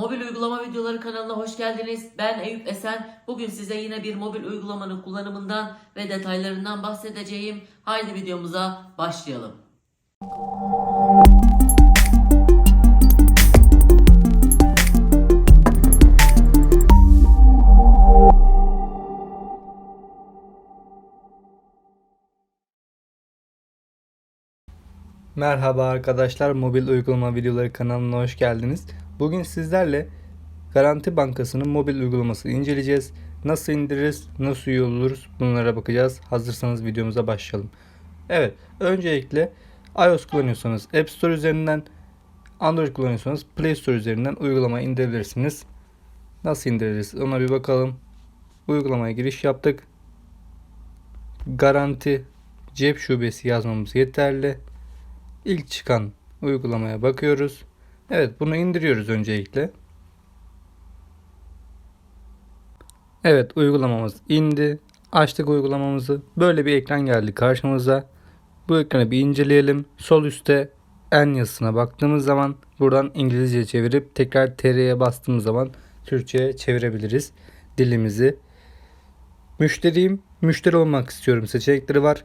Mobil uygulama videoları kanalına hoş geldiniz. Ben Eyüp Esen. Bugün size yine bir mobil uygulamanın kullanımından ve detaylarından bahsedeceğim. Haydi videomuza başlayalım. Merhaba arkadaşlar, mobil uygulama videoları kanalına hoş geldiniz. Bugün sizlerle Garanti Bankası'nın mobil uygulamasını inceleyeceğiz. Nasıl indiririz, nasıl üye oluruz bunlara bakacağız. Hazırsanız videomuza başlayalım. Evet, öncelikle iOS kullanıyorsanız App Store üzerinden, Android kullanıyorsanız Play Store üzerinden uygulamayı indirebilirsiniz. Nasıl indiririz ona bir bakalım. Uygulamaya giriş yaptık. Garanti cep şubesi yazmamız yeterli. İlk çıkan uygulamaya bakıyoruz. Evet bunu indiriyoruz öncelikle. Evet uygulamamız indi. Açtık uygulamamızı. Böyle bir ekran geldi karşımıza. Bu ekranı bir inceleyelim. Sol üstte en yazısına baktığımız zaman buradan İngilizce çevirip tekrar TR'ye bastığımız zaman Türkçe'ye çevirebiliriz dilimizi. Müşteriyim, müşteri olmak istiyorum seçenekleri var.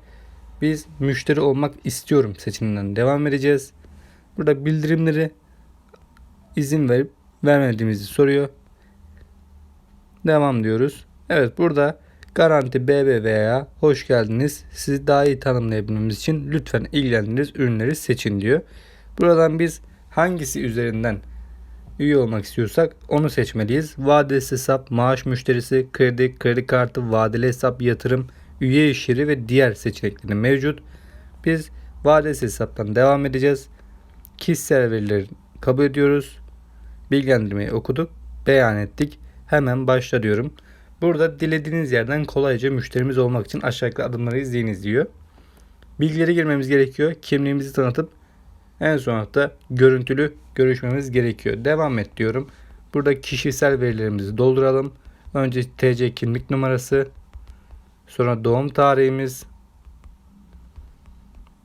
Biz müşteri olmak istiyorum seçiminden devam edeceğiz. Burada bildirimleri izin verip vermediğimizi soruyor. Devam diyoruz. Evet burada Garanti BBVA'ya hoş geldiniz. Sizi daha iyi tanımlayabilmemiz için lütfen ilgilendiğiniz ürünleri seçin diyor. Buradan biz hangisi üzerinden üye olmak istiyorsak onu seçmeliyiz. Vadeli hesap, maaş müşterisi, kredi, kredi kartı, vadeli hesap, yatırım, üye iş yeri ve diğer seçenekleri mevcut. Biz vadeli hesaptan devam edeceğiz. Kişisel verileri kabul ediyoruz. Bilgilendirmeyi okuduk, beyan ettik. Hemen başla diyorum. Burada dilediğiniz yerden kolayca müşterimiz olmak için aşağıdaki adımları izleyiniz diyor. Bilgileri girmemiz gerekiyor. Kimliğimizi tanıtıp en sonunda da görüntülü görüşmemiz gerekiyor. Devam et diyorum. Burada kişisel verilerimizi dolduralım. Önce TC kimlik numarası, sonra doğum tarihimiz,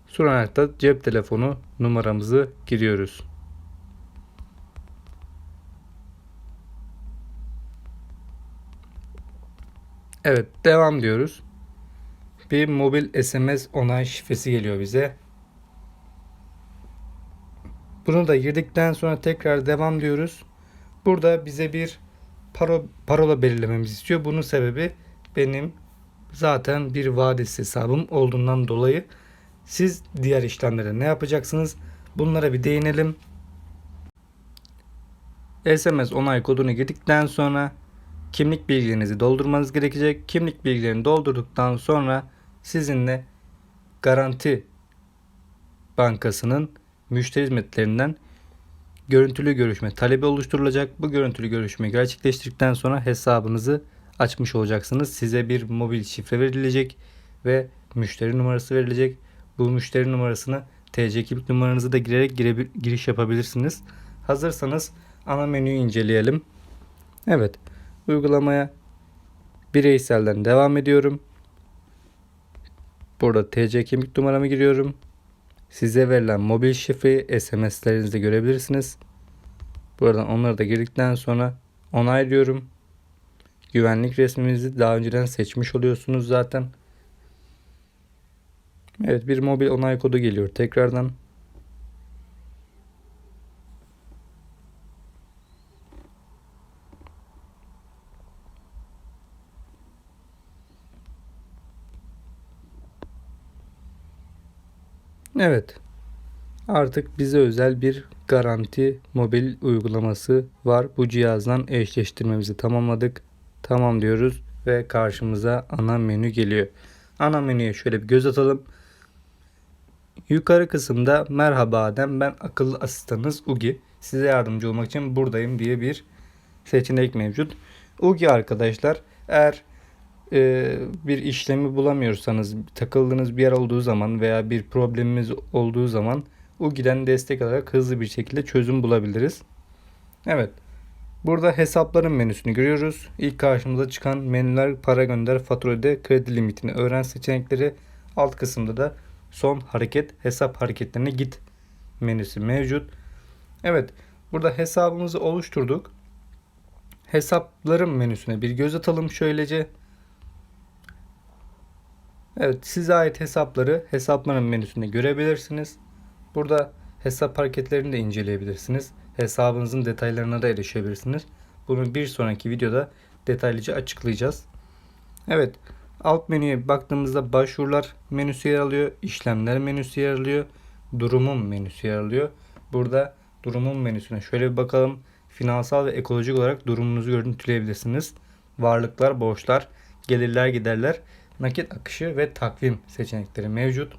sonra da cep telefonu numaramızı giriyoruz. Evet, devam diyoruz. Bir mobil SMS onay şifresi geliyor bize. Bunu da girdikten sonra tekrar devam diyoruz. Burada bize bir paro, parola belirlememizi istiyor. Bunun sebebi benim zaten bir vadesi hesabım olduğundan dolayı siz diğer işlemlere ne yapacaksınız? Bunlara bir değinelim. SMS onay kodunu girdikten sonra kimlik bilgilerinizi doldurmanız gerekecek. Kimlik bilgilerini doldurduktan sonra sizinle Garanti Bankası'nın müşteri hizmetlerinden görüntülü görüşme talebi oluşturulacak. Bu görüntülü görüşmeyi gerçekleştirdikten sonra hesabınızı açmış olacaksınız. Size bir mobil şifre verilecek ve müşteri numarası verilecek. Bu müşteri numarasını TC kimlik numaranızı da girerek giriş yapabilirsiniz. Hazırsanız ana menüyü inceleyelim. Evet. Uygulamaya bireyselden devam ediyorum. Burada TC kimlik numaramı giriyorum. Size verilen mobil şifreyi SMS'lerinizde görebilirsiniz. Buradan onları da girdikten sonra onaylıyorum. Güvenlik resminizi daha önceden seçmiş oluyorsunuz zaten. Evet bir mobil onay kodu geliyor tekrardan. Evet. Artık bize özel bir garanti mobil uygulaması var. Bu cihazdan eşleştirmemizi tamamladık. Tamam diyoruz ve karşımıza ana menü geliyor. Ana menüye şöyle bir göz atalım. Yukarı kısımda merhaba Adem ben akıllı asistanınız Ugi. Size yardımcı olmak için buradayım diye bir seçenek mevcut. Ugi arkadaşlar eğer e, bir işlemi bulamıyorsanız takıldığınız bir yer olduğu zaman veya bir problemimiz olduğu zaman Ugi'den destek alarak hızlı bir şekilde çözüm bulabiliriz. Evet. Burada hesapların menüsünü görüyoruz. İlk karşımıza çıkan menüler para gönder, fatura öde, kredi limitini öğren seçenekleri. Alt kısımda da son hareket, hesap hareketlerine git menüsü mevcut. Evet. Burada hesabımızı oluşturduk. hesapların menüsüne bir göz atalım şöylece. Evet size ait hesapları hesapların menüsünde görebilirsiniz. Burada hesap hareketlerini de inceleyebilirsiniz. Hesabınızın detaylarına da erişebilirsiniz. Bunu bir sonraki videoda detaylıca açıklayacağız. Evet alt menüye baktığımızda başvurular menüsü yer alıyor. işlemler menüsü yer alıyor. Durumum menüsü yer alıyor. Burada durumum menüsüne şöyle bir bakalım. Finansal ve ekolojik olarak durumunuzu görüntüleyebilirsiniz. Varlıklar, borçlar, gelirler, giderler, nakit akışı ve takvim seçenekleri mevcut.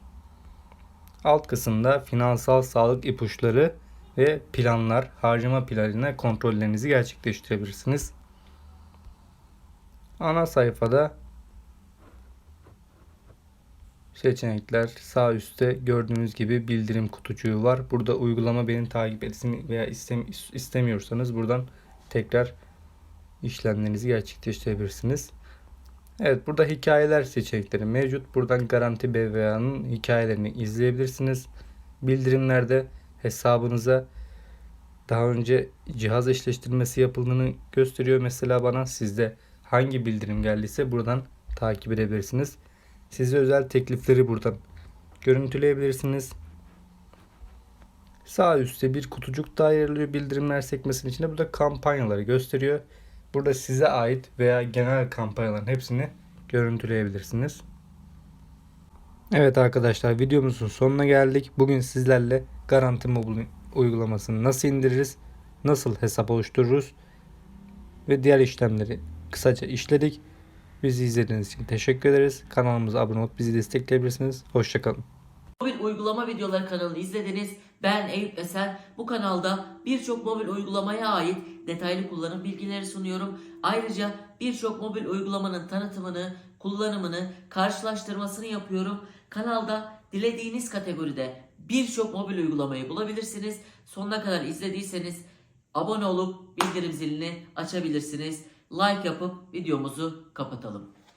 Alt kısımda finansal sağlık ipuçları ve planlar, harcama planına kontrollerinizi gerçekleştirebilirsiniz. Ana sayfada seçenekler sağ üstte gördüğünüz gibi bildirim kutucuğu var. Burada uygulama beni takip etsin veya istem istemiyorsanız buradan tekrar işlemlerinizi gerçekleştirebilirsiniz. Evet burada hikayeler seçenekleri mevcut. Buradan Garanti BVA'nın hikayelerini izleyebilirsiniz. Bildirimlerde hesabınıza daha önce cihaz eşleştirmesi yapıldığını gösteriyor. Mesela bana sizde hangi bildirim geldiyse buradan takip edebilirsiniz. Size özel teklifleri buradan görüntüleyebilirsiniz. Sağ üstte bir kutucuk daha yer bildirimler sekmesinin içinde. Burada kampanyaları gösteriyor. Burada size ait veya genel kampanyaların hepsini görüntüleyebilirsiniz. Evet arkadaşlar videomuzun sonuna geldik. Bugün sizlerle Garanti Mobil uygulamasını nasıl indiririz, nasıl hesap oluştururuz ve diğer işlemleri kısaca işledik. Bizi izlediğiniz için teşekkür ederiz. Kanalımıza abone olup bizi destekleyebilirsiniz. Hoşçakalın. Mobil uygulama videoları kanalını izlediniz. Ben Eyüp Esen. Bu kanalda birçok mobil uygulamaya ait detaylı kullanım bilgileri sunuyorum. Ayrıca birçok mobil uygulamanın tanıtımını, kullanımını, karşılaştırmasını yapıyorum. Kanalda dilediğiniz kategoride birçok mobil uygulamayı bulabilirsiniz. Sonuna kadar izlediyseniz abone olup bildirim zilini açabilirsiniz. Like yapıp videomuzu kapatalım.